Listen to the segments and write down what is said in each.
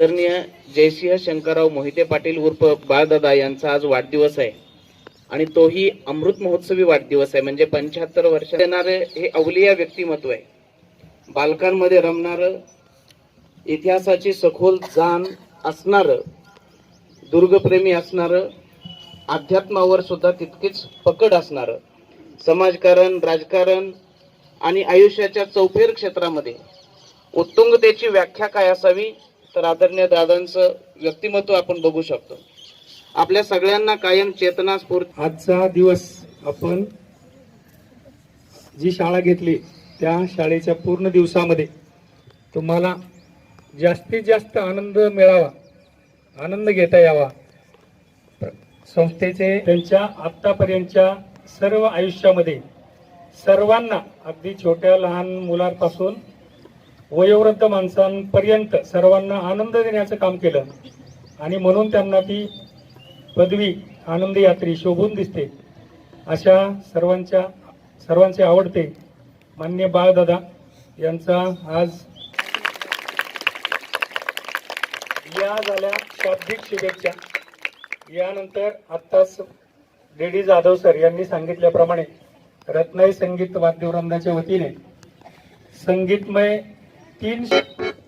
आदरणीय जयसिंह शंकरराव मोहिते पाटील उर्फ बाळदादा यांचा आज वाढदिवस आहे. आणि तोही अमृत महोत्सवी वाढदिवस आहे. म्हणजे पंच्याहत्तर वर्ष देणारे हे अवलिया व्यक्तिमत्व आहे. बालकांमध्ये रमणारं इतिहासाची सखोल जाण असणारं दुर्गप्रेमी असणारं अध्यात्मावर सुद्धा तितकीच पकड असणारं समाजकारण राजकारण आणि आयुष्याच्या चौफेर क्षेत्रामध्ये उत्तुंगतेची व्याख्या काय असावी? तर आदरणीय दादांचं व्यक्तिमत्व आपण बघू शकतो. आपल्या सगळ्यांना कायम चेतना स्फूर्ती आजचा दिवस आपण जी शाळा घेतली त्या शाळेच्या पूर्ण दिवसामध्ये तुम्हाला जास्तीत जास्त आनंद मिळावा आनंद घेता यावा. संस्थेचे त्यांच्या आत्तापर्यंतच्या सर्व आयुष्यामध्ये सर्वांना अगदी छोट्या लहान मुलांपासून वयोवृद्ध माणसांपर्यंत सर्वांना आनंद देण्याचं काम केलं. आणि म्हणून त्यांना ती पदवी आनंद यात्री शोभून दिसते. अशा सर्वांच्या सर्वांचे आवडते मान्य बाळदादा यांचा आज या झाल्या शाब्दिक शुभेच्छा. यानंतर आत्ताच डी जाधव सर यांनी सांगितल्याप्रमाणे रत्नाई संगीत वाद्यवृंदाच्या वतीने संगीतमय 디.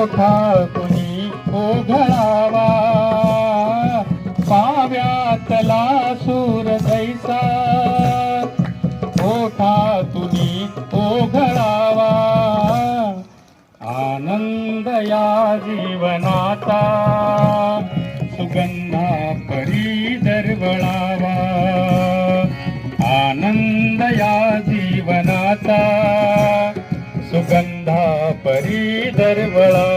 ओठा कुणी ओघळावा पाव्यातला सूर दैसा ओठा तुम्ही ओघळावा आनंद या जीवनाचा. सुगंधा परी दरवळावा आनंद या जीवनाचा. सुगंधा परी दरवळा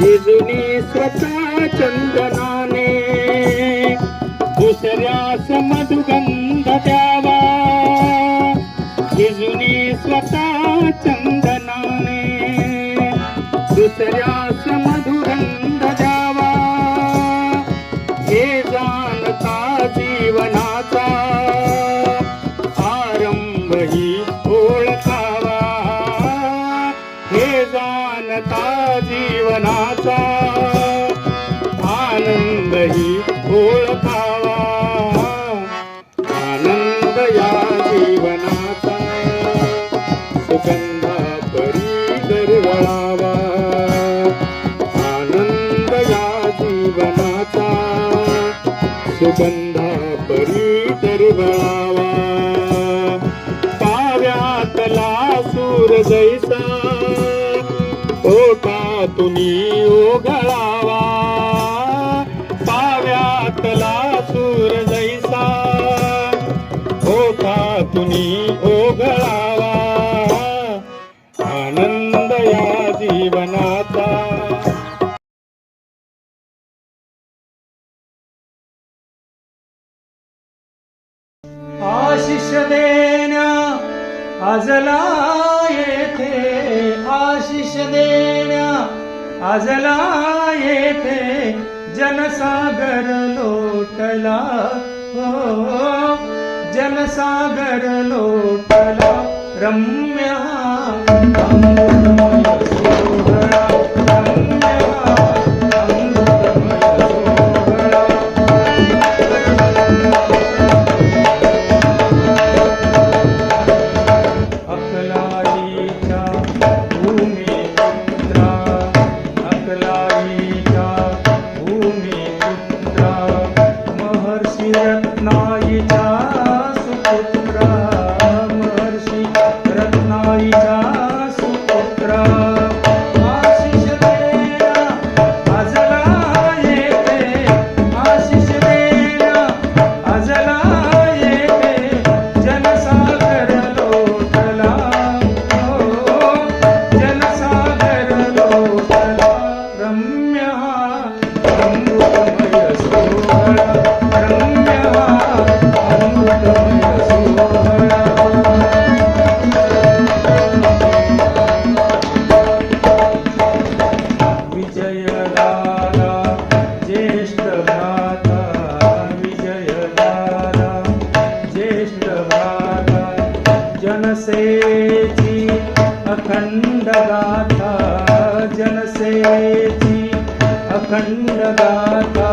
जिजुनी स्वतः चंदनाने दुसऱ्यास मधुगंध द्यावा. जिजुनी स्वतः चंदनाने दुसऱ्यास मधुगंध द्यावा. हे जाणता जीवनाचा आरंभ ही ओळखावा. हे जाणता जीवना ही ही ओळखावा आनंद या जीवनाचा. सुगंधा परी दरवळावा आनंद या जीवनाचा. सुगंधा परी दरवळावा पाव्यातला सूर जैसा. ओठातुनी ओघळावा आजला येथे जनसागर लोटला जनसागर लोटला रम्य வீரன் நாயினா अखण्ड गाता जनसे अखण्ड गाता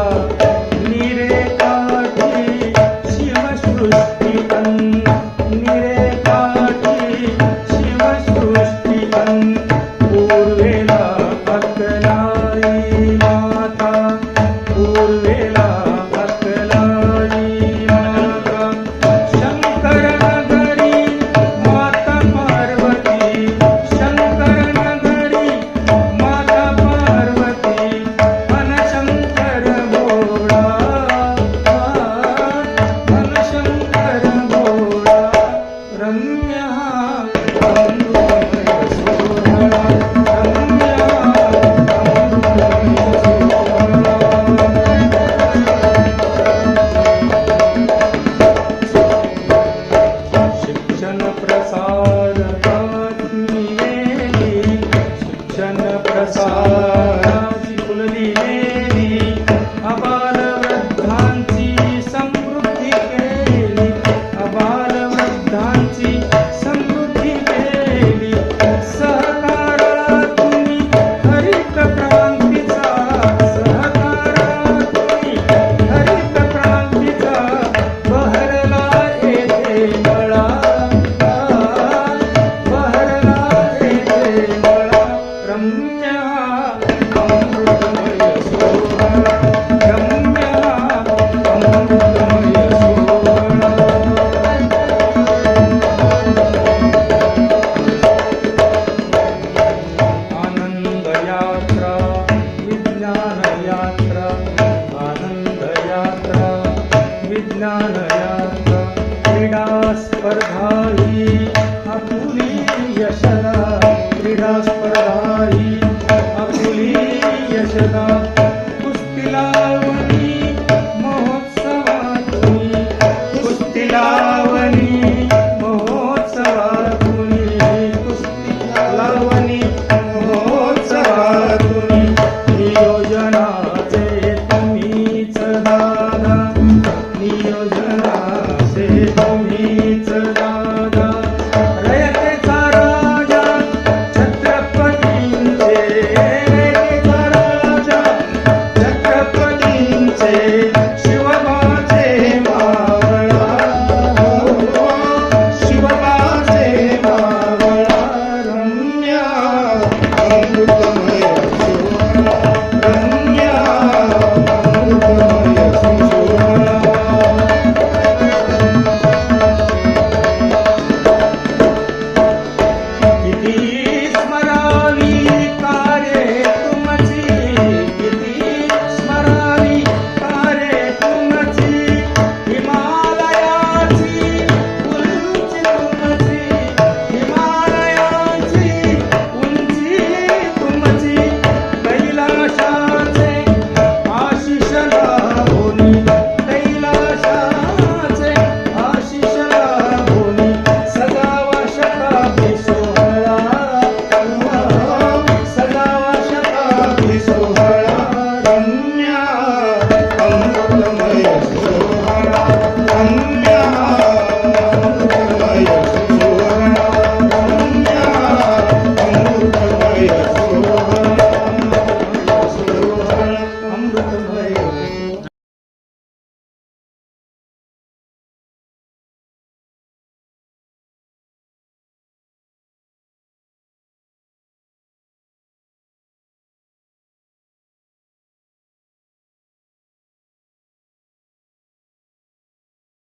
कुस्तीला